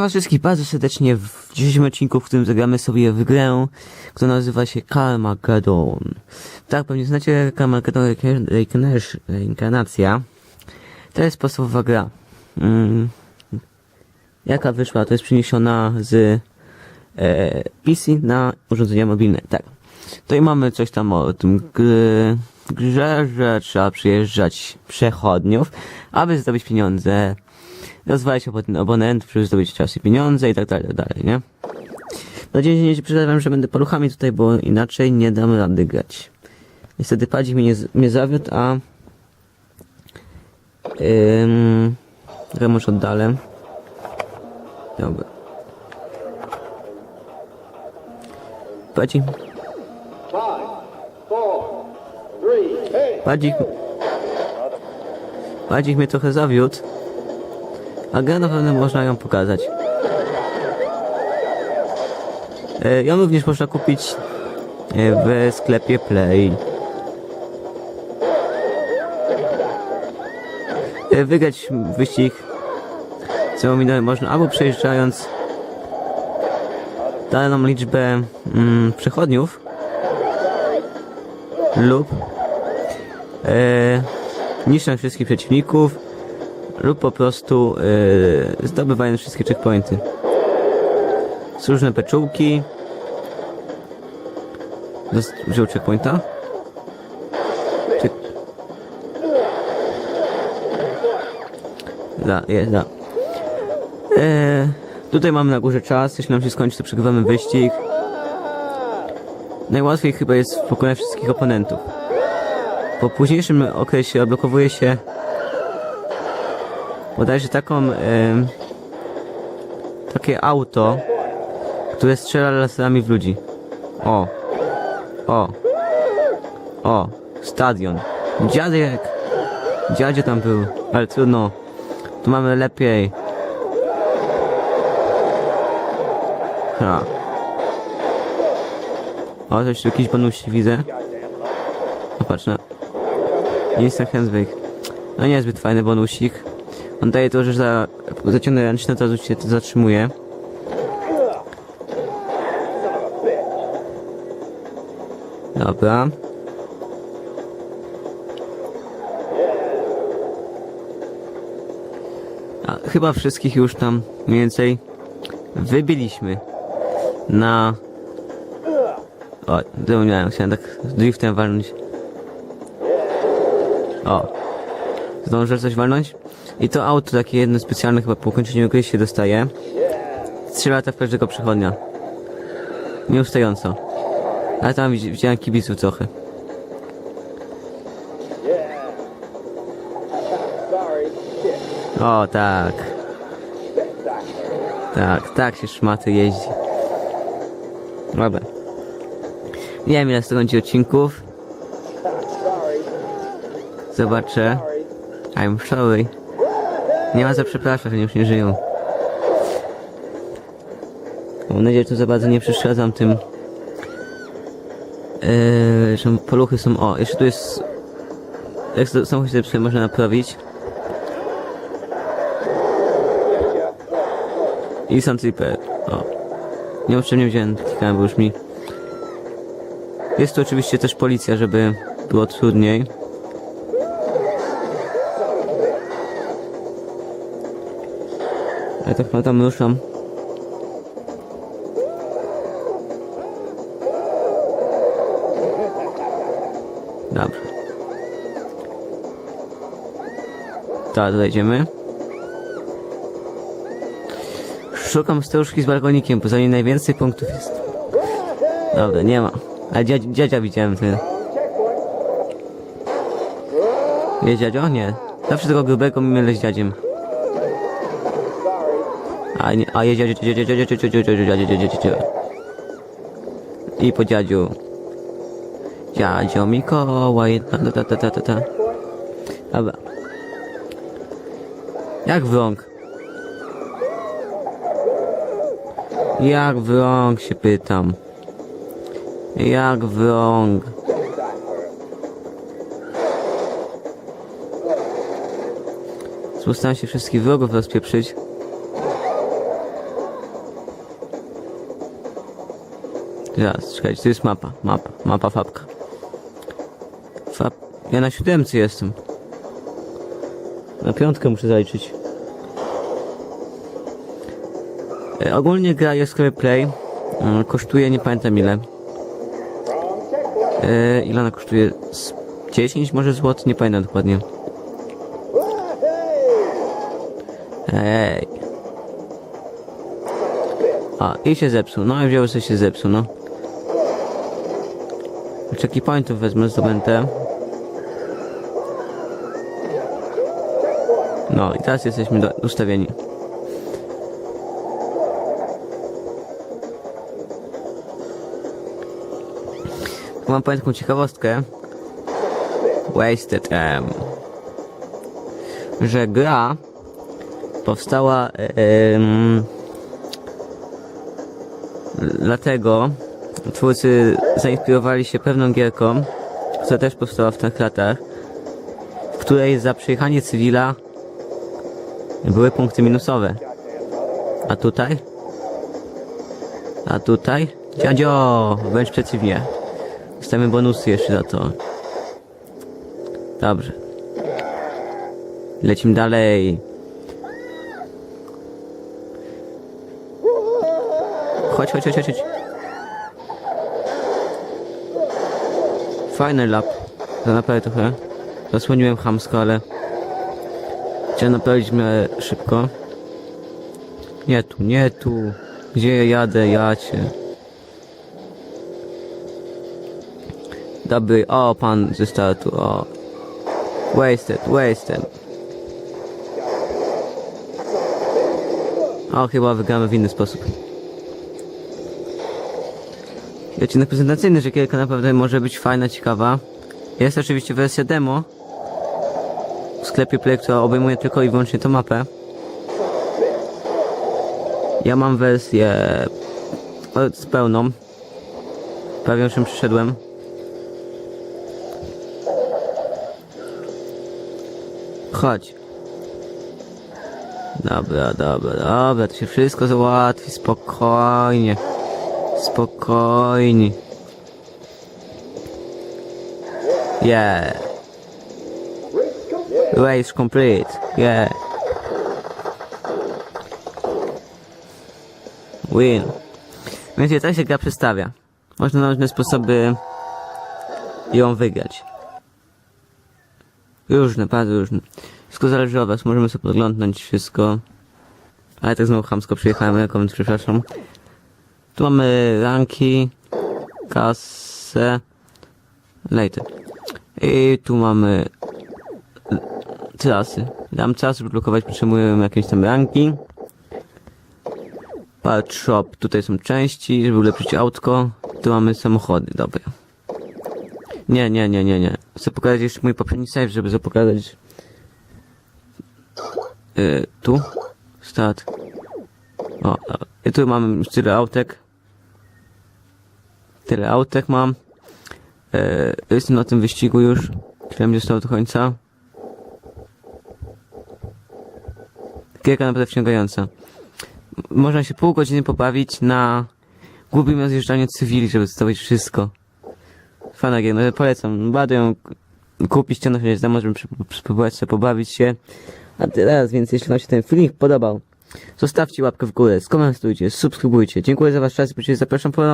was wszystkich bardzo serdecznie w dzisiejszym odcinku, w którym zagramy sobie w grę, która nazywa się Carmageddon. Tak, pewnie znacie Carmageddon Reinkarnacja. To jest podstawowa gra. Mm. Jaka wyszła, to jest przeniesiona z e, PC na urządzenia mobilne. Tak. Tutaj mamy coś tam o tym gry, grze, że trzeba przyjeżdżać przechodniów, aby zdobyć pieniądze, rozwalać abon- abonentów, żeby zdobyć czas i pieniądze i tak dalej, tak dalej, nie? Na dzień nie przyznam, że będę paluchami tutaj, bo inaczej nie dam rady grać. Niestety padzik mnie, mnie zawiódł, a Ym, może oddalę. Dobra. Padzik, padzik, padzik mnie trochę zawiódł, a grę na pewno można ją pokazać. E, ją również można kupić e, w sklepie Play. E, Wygrać wyścig całą minę można albo przejeżdżając daną liczbę mm, przechodniów lub e, niszcząc wszystkich przeciwników lub po prostu e, zdobywając wszystkie checkpointy. Są różne peczułki. Wziął checkpointa? Check... Da, jest, da. E, tutaj mamy na górze czas, jeśli nam się skończy, to przegrywamy wyścig. Najłatwiej chyba jest pokonać wszystkich oponentów. Po późniejszym okresie odblokowuje się bodajże taką takie auto, które strzela laserami w ludzi. O. O. O. Stadion. Dziadek. Dziadzie tam był, ale trudno. Tu mamy lepiej. Ha. O, coś tu jakiś bonusi widzę. O, patrz na. Instant handbrake. No niezbyt fajny bonusik. On daje to, że za zaciągnę ręczne, to się zatrzymuje. Dobra. A, chyba wszystkich już tam mniej więcej wybiliśmy na... O, zapomniałem, chciałem tak driftem walnąć. O. Zdążę coś walnąć? I to auto takie jedno specjalne chyba po ukończeniu gry się dostaje. Trzy lata w każdego przechodnia. Nieustająco. Ale tam widzi- widziałem kibiców trochę. O, tak. Tak, tak się szmaty jeździ. Dobra. Nie wiem ile z będzie odcinków. Zobaczę. I'm sorry. Nie ma za przepraszać, oni już nie żyją. Mam nadzieję, że tu za bardzo nie przeszkadzam tym. Eee, że poluchy są. O, jeszcze tu jest. Jak samochód przynajmniej można naprawić. I są tripper. O. Niepotrzebnie wziąłem, klikałem, bo już mi. Jest tu oczywiście też policja, żeby było trudniej. Ja tak tam ruszam. Dobrze. Tak, dojdziemy. Szukam staruszki z balkonikiem, bo za niej najwięcej punktów jest. Dobra, nie ma. A dziadzia, dziadzia widziałem ty. Jest dziadzio? Nie. Zawsze tego grubego mi mylę z dziadziem. A a jedzie, jedzie, jedzie, jedzie, jedzie, jedzie, jedzie, jedzie, jedzie, jedzie. I po dziadziu. Dziadzio Mikołaj, ta, ta, ta, ta, ta, ta. Dobra. Jak w rąk? Jak w rąk się pytam. Jak w rąk? Postaram się wszystkich wrogów rozpieprzyć. Zaraz, czekajcie, to jest mapa, mapa, mapa fabka. Fab... Ja na siódemce jestem. Na piątkę muszę zaliczyć. E, ogólnie gra jest play. E, kosztuje, nie pamiętam ile. E, ile ona kosztuje? Z 10 może złotych, nie pamiętam dokładnie. Ej. A, i się zepsuł. No i wziął sobie się zepsuł, no. Checky pointów wezmę, zdobędę. No i teraz jesteśmy do, ustawieni. Mam powiem ciekawostkę. Wasted M. Że gra powstała em, dlatego twórcy zainspirowali się pewną gierką, która też powstała w tych latach, w której za przejechanie cywila były punkty minusowe. A tutaj? A tutaj? Dziadzio! Wręcz przeciwnie. Dostajemy bonusy jeszcze za to. Dobrze. Lecimy dalej. Chodź, chodź, chodź, chodź. Fajny lap. To naprawdę trochę. Zasłoniłem chamsko, ale... Chciałem naprawić mnie szybko. Nie tu, nie tu. Gdzie ja jadę, jacie. Dobry, o pan ze startu, o. Wasted, wasted. O, chyba wygramy w inny sposób. Odcinek prezentacyjny, że gierka naprawdę może być fajna, ciekawa. Jest oczywiście wersja demo. W sklepie Play, która obejmuje tylko i wyłącznie tą mapę. Ja mam wersję e, z pełną. Prawie już przyszedłem. Chodź. Dobra, dobra, dobra, to się wszystko załatwi, spokojnie. Spokojnie. Yeah. Race complete. Yeah. Win. Więc tak się gra przedstawia. Można na różne sposoby ją wygrać. Różne, bardzo różne. Wszystko zależy od was, możemy sobie podglądnąć wszystko. Ale tak znowu chamsko przyjechałem, więc przepraszam. Tu mamy ranki, kasę, lejty. I tu mamy trasy. Dam czas, żeby blokować, potrzebujemy jakieś tam ranki. Part shop, tutaj są części, żeby ulepszyć autko. Tu mamy samochody, dobra. Nie, nie, nie, nie, nie. Chcę pokazać jeszcze mój poprzedni save, żeby pokazać. Yy, tu. Start. O, i tu mam już tyle autek. Tyle autek mam. Yy, jestem na tym wyścigu już. Tyle mi zostało do końca. Gierka naprawdę wciągająca. Można się pół godziny pobawić na głupim rozjeżdżaniu cywili, żeby zdobyć wszystko. Fana gier, no polecam. Bardzo ją kupić, ściągnąć z demo, żeby przy- spróbować sobie pobawić się. A teraz, więc jeśli wam się ten filmik podobał, zostawcie łapkę w górę, skomentujcie, subskrybujcie. Dziękuję za wasz czas i zapraszam ponownie.